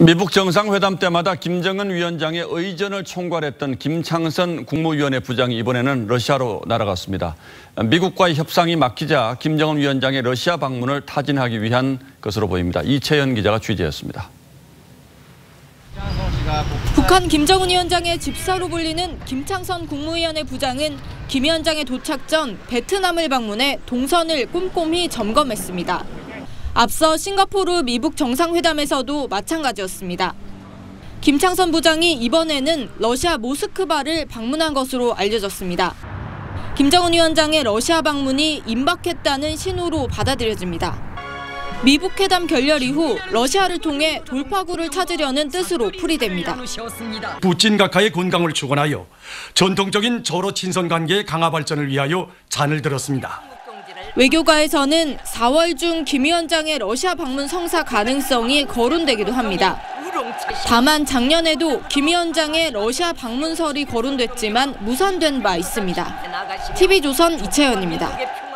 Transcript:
미북 정상회담 때마다 김정은 위원장의 의전을 총괄했던 김창선 국무위원회 부장이 이번에는 러시아로 날아갔습니다. 미국과의 협상이 막히자 김정은 위원장의 러시아 방문을 타진하기 위한 것으로 보입니다. 이채연 기자가 취재했습니다. 북한 김정은 위원장의 집사로 불리는 김창선 국무위원회 부장은 김 위원장의 도착 전 베트남을 방문해 동선을 꼼꼼히 점검했습니다. 앞서 싱가포르 미북 정상회담에서도 마찬가지였습니다. 김창선 부장이 이번에는 러시아 모스크바를 방문한 것으로 알려졌습니다. 김정은 위원장의 러시아 방문이 임박했다는 신호로 받아들여집니다. 미북 회담 결렬 이후 러시아를 통해 돌파구를 찾으려는 뜻으로 풀이됩니다. 부친 각하의 건강을 축원하여 전통적인 저로 친선 관계의 강화 발전을 위하여 잔을 들었습니다. 외교가에서는 4월 중 김 위원장의 러시아 방문 성사 가능성이 거론되기도 합니다. 다만 작년에도 김 위원장의 러시아 방문설이 거론됐지만 무산된 바 있습니다. TV조선 이채연입니다.